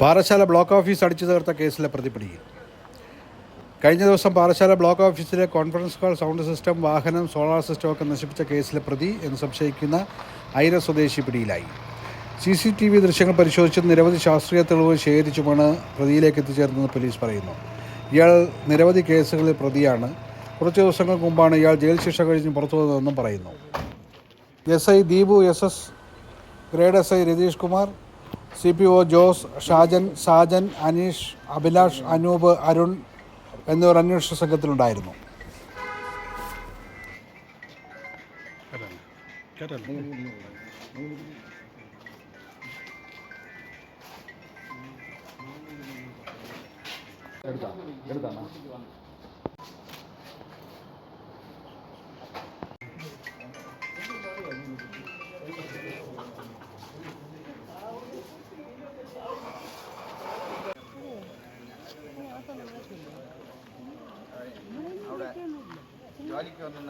Parassala block office അടിച്ചു തകർത്ത കേസിലെ പ്രതിപിടിയിൽ കഴിഞ്ഞ ദിവസം പാറശാല ബ്ലോക്ക് ഓഫീസിലെ കോൺഫറൻസ് കോൾ സൗണ്ട് സിസ്റ്റം വാഹനം സോളാർ സിസ്റ്റം ഒക്കെ നശിപ്പിച്ച കേസിലെ പ്രതി എന്ന് സംശയിക്കുന്ന ഐര സ്വദേശി പിടിയിലായി. സി സി ടി വി ദൃശ്യങ്ങൾ പരിശോധിച്ച് നിരവധി ശാസ്ത്രീയ തെളിവുകൾ ശേഖരിച്ചുമാണ് പ്രതിയിലേക്ക് എത്തിച്ചേർന്നതെന്ന് പോലീസ് പറയുന്നു. ഇയാൾ നിരവധി കേസുകളിൽ പ്രതിയാണ്. കുറച്ച് ദിവസങ്ങൾക്ക് മുമ്പാണ് ഇയാൾ ജയിൽ ശിക്ഷ കഴിഞ്ഞ് പുറത്തു വന്നതെന്നും പറയുന്നു. S I Deepu S S grade S I Ratheesh Kumar C P O Jose Shajan Sajan Aneesh Abhilash Anoop Arun എന്നിവർ അന്വേഷണ സംഘത്തിലുണ്ടായിരുന്നു. എടുക്കാം എടുക്കാം അവിടെ ജോലിക്ക് വന്നു